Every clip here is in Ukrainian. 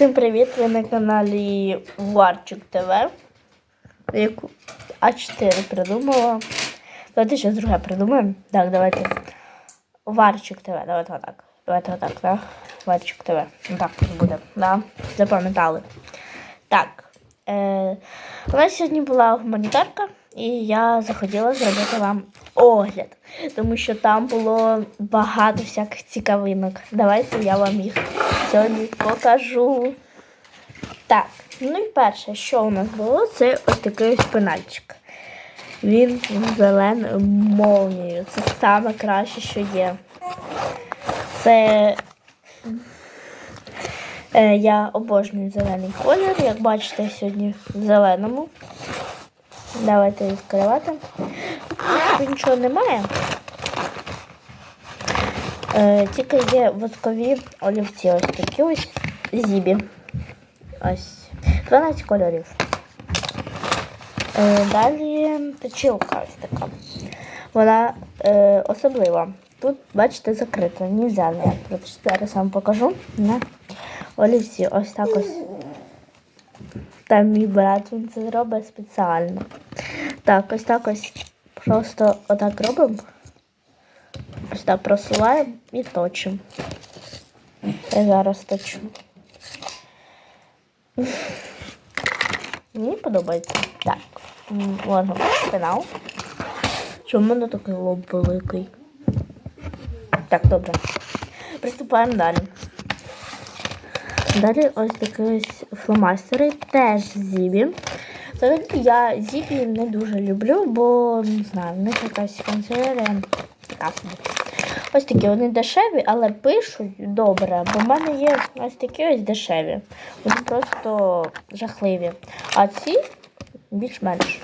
Всім привіт! Ви на каналі Варчик ТВ. Яку А4 придумала. Давайте щось друге придумаємо. Так, давайте. Варчик ТВ. Давайте отак. Давайте отак, да? Варчик ТВ. Так буде. Да? Запам'ятали. Так. Е, у нас сьогодні була гуманітарка, і я захотіла зробити вам огляд, тому що там було багато всяких цікавинок. Давайте я вам їх сьогодні покажу. Так, ну і перше, що у нас було, це ось такий пенальчик. Він зеленою молнією. Це саме краще, що є. Це Е, я обожнюю зелений колір. Як бачите, сьогодні в зеленому. Давайте відкривати. Тут нічого немає. Е, тільки є воскові олівці. Ось такі ось зібі. Ось. 12 кольорів. Е, далі точилка ось така. Вона е, особлива. Тут, бачите, закрита. Нельзя не Зараз вам покажу. На олівці. Ось так ось. Там мій брат він це робить спеціально. Так, ось так ось просто отак робимо. Ось так просуваємо і точимо. Я зараз точу. Мені подобається. Так, ладно, пенал. Чому в мене такий лоб великий? Так, добре. Приступаємо далі. Далі ось такі ось фломастери, теж зібі. Я зібі не дуже люблю, бо не знаю, в них якась канцелярія така собі. Ось такі вони дешеві, але пишуть добре, бо в мене є ось такі ось дешеві. Вони просто жахливі. А ці більш-менш.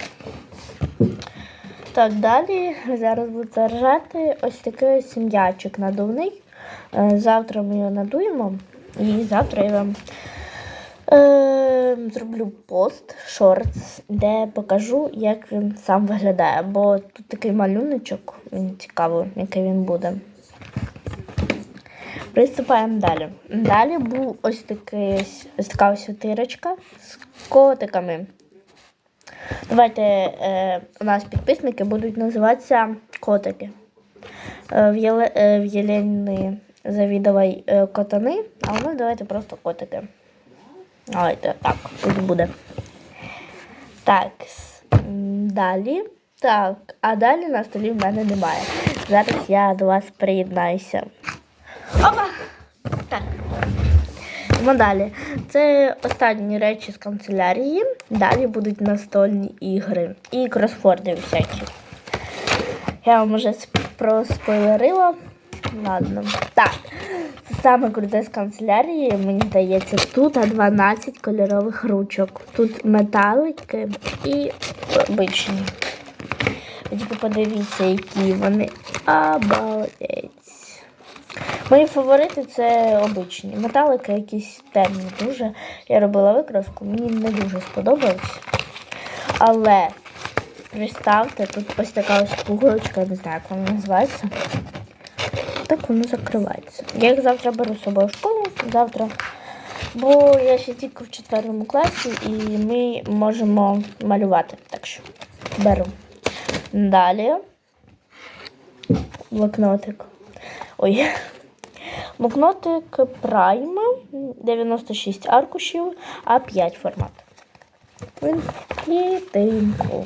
Так, далі зараз буду заряджати ось такий ось м'ячик надувний. Е, Завтра ми його надуємо. І завтра я вам е, зроблю пост, шортс, де покажу, як він сам виглядає. Бо тут такий малюночок, він цікаво, який він буде. Приступаємо далі. Далі був ось такий ось, така ось з котиками. Давайте е, у нас підписники будуть називатися котики. Е, в, Єле, е, Завідовай е, котани, а нас давайте просто котики. Давайте так, тут буде. Так, далі. Так, а далі на столі в мене немає. Зараз я до вас приєднаюся. Опа! Так. Йдемо далі. Це останні речі з канцелярії. Далі будуть настольні ігри і кросфорди всякі. Я вам вже проспойлерила. Ладно. Так. Це саме круте з канцелярії, мені здається, тут 12 кольорових ручок. Тут металики і обичні. Тільки подивіться, які вони. Обалдеть. Мої фаворити це обичні. Металики якісь темні дуже. Я робила викраску, мені не дуже сподобалось. Але представте, тут ось така ось пуговичка, я не знаю, як вона називається. Так воно закривається. Я їх завтра беру з собою в школу. Завтра. Бо я ще тільки в четвертому класі і ми можемо малювати. Так що беру. Далі. Блокнотик. Ой. Блокнотик Prime 96 аркушів, А5 формат. Він клітинку.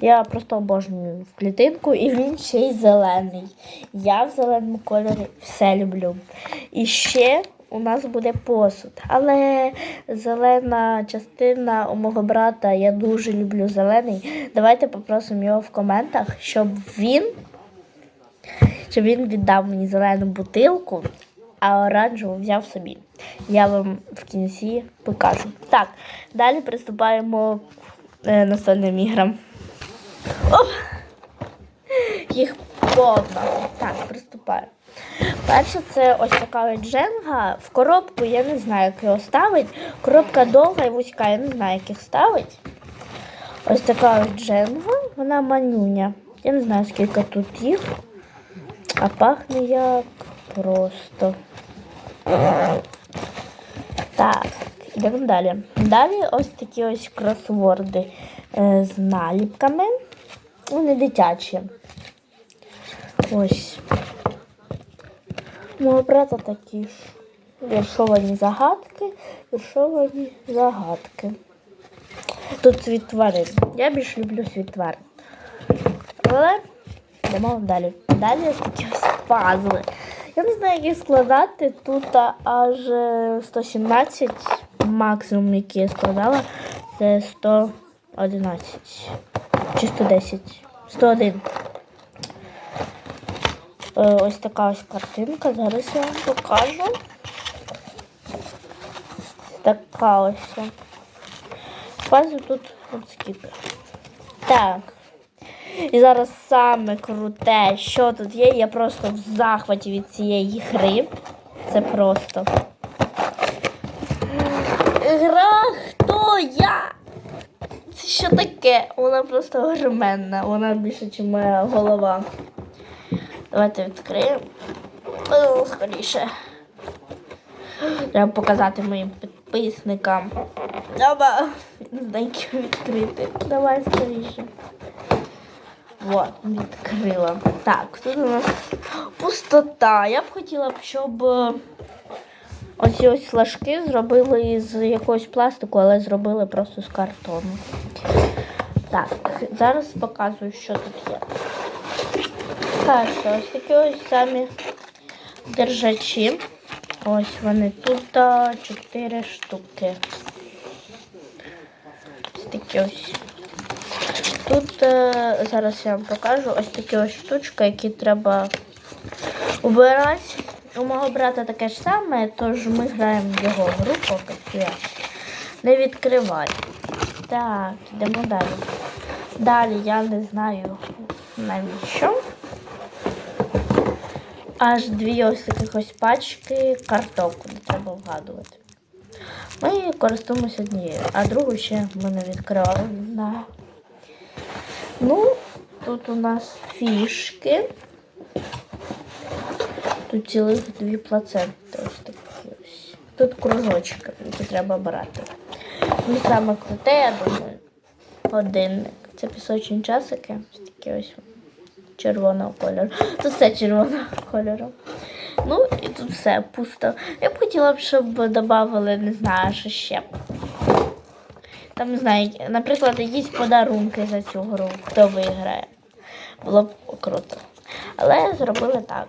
Я просто обожнюю в клітинку і він ще й зелений. Я в зеленому кольорі все люблю. І ще у нас буде посуд. Але зелена частина у мого брата я дуже люблю зелений. Давайте попросимо його в коментах, щоб він, щоб він віддав мені зелену бутилку, а оранжеву взяв собі. Я вам в кінці покажу. Так, далі приступаємо к е, настольним іграм. Оп! Їх повно. Так, приступаю. Перше, це ось така дженга. В коробку я не знаю, як його ставить. Коробка довга і вузька, я не знаю, як їх ставить. Ось така дженга, вона манюня. Я не знаю, скільки тут їх. А пахне як просто. Так, Йдемо далі. Далі ось такі ось кросворди е, з наліпками. Вони дитячі. Ось. Мого брата такі ж. Віршовані загадки, віршовані загадки. Тут світ тварин. Я більш люблю світ тварин. Але йдемо далі. Далі ось такі ось пазли. Я не знаю, як складати. Тут аж е, 117, максимум, який я складала, це 111. Чи 110. 101. Е, Ось така ось картинка. Зараз я вам покажу. Така ось. Пазл тут от скільки. Так. І зараз саме круте, що тут є. Я просто в захваті від цієї гри. Це просто. Гра хто я? Це що таке? Вона просто огроменна. Вона більше, ніж моя голова. Давайте відкриємо. О, скоріше. Треба показати моїм підписникам. Як його відкрити. Давай скоріше. Вот, відкрила. Так, тут у нас пустота. Я б хотіла щоб е, оці ось флажки зробили з якогось пластику, але зробили просто з картону. Так, зараз показую, що тут є. Перше, ось такі ось самі держачі. Ось вони тут а, чотири штуки. Ось такі ось. Тут е, зараз я вам покажу ось такі ось штучки, які треба убирати. У мого брата таке ж саме, тож ми граємо в його гру поки я Не відкривай. Так, йдемо далі. Далі я не знаю навіщо. Аж дві ось таких ось пачки карток, не треба вгадувати. Ми користуємося однією, а другу ще ми не відкривали. Ну, тут у нас фішки. Тут цілих дві плаценти. Ось такі ось. Тут кружочки, які треба брати. Ну, саме круте, я думаю, годинник. Це пісочні часики. Ось такі ось червоного кольору. Тут все червоного кольору. Ну і тут все пусто. Я б хотіла б, щоб додавали, не знаю, що ще. Там, знаю, наприклад, якісь подарунки за цю гру, хто виграє. Було б круто. Але зробили так.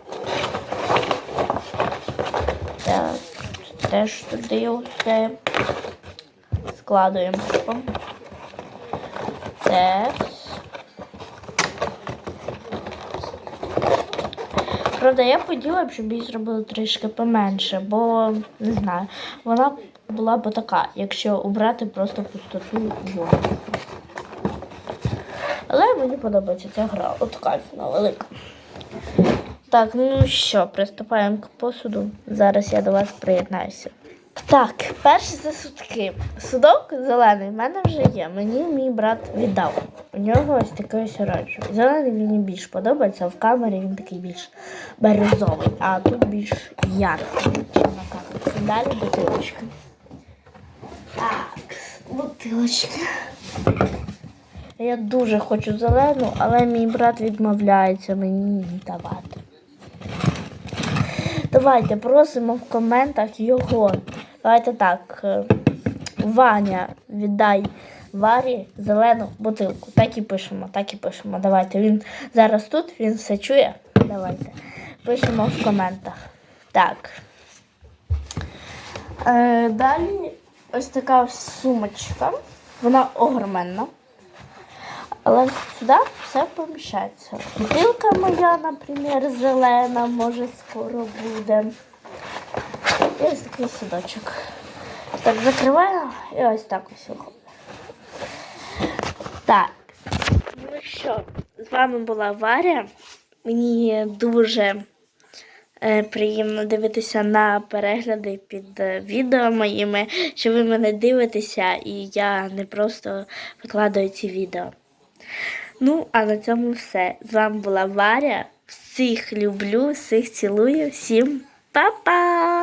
Так, теж туди все складуємо. Так. Правда, я б хотіла б, щоб її зробили трішки поменше, бо не знаю, вона була б така, якщо убрати просто пустоту воду. Але мені подобається ця гра. От така велика. Так, ну що, приступаємо к посуду. Зараз я до вас приєднаюся. Так, перші це судки. Судок зелений в мене вже є. Мені мій брат віддав. У нього ось такий ось оранжевий. Зелений мені більш подобається, а в камері він такий більш бирюзовий, а тут більш яркий. Далі бутилочка. Так, бутилочка. Я дуже хочу зелену, але мій брат відмовляється мені давати. Давайте просимо в коментах його. Давайте так. е, Ваня, віддай Варі зелену бутилку. Так і пишемо, так і пишемо. Давайте. Він зараз тут, він все чує. Давайте. Пишемо в коментах. Так. Е, далі ось така сумочка. Вона огроменна. Але сюди все поміщається. Бутилка моя, наприклад, зелена, може скоро буде. І ось такий садочок. Так, закриваю і ось так ось виходить. Так. Ну що, з вами була Варя. Мені дуже приємно дивитися на перегляди під е, відео моїми, що ви мене дивитеся, і я не просто викладаю ці відео. Ну, а на цьому все. З вами була Варя. Всіх люблю, всіх цілую, всім па-па!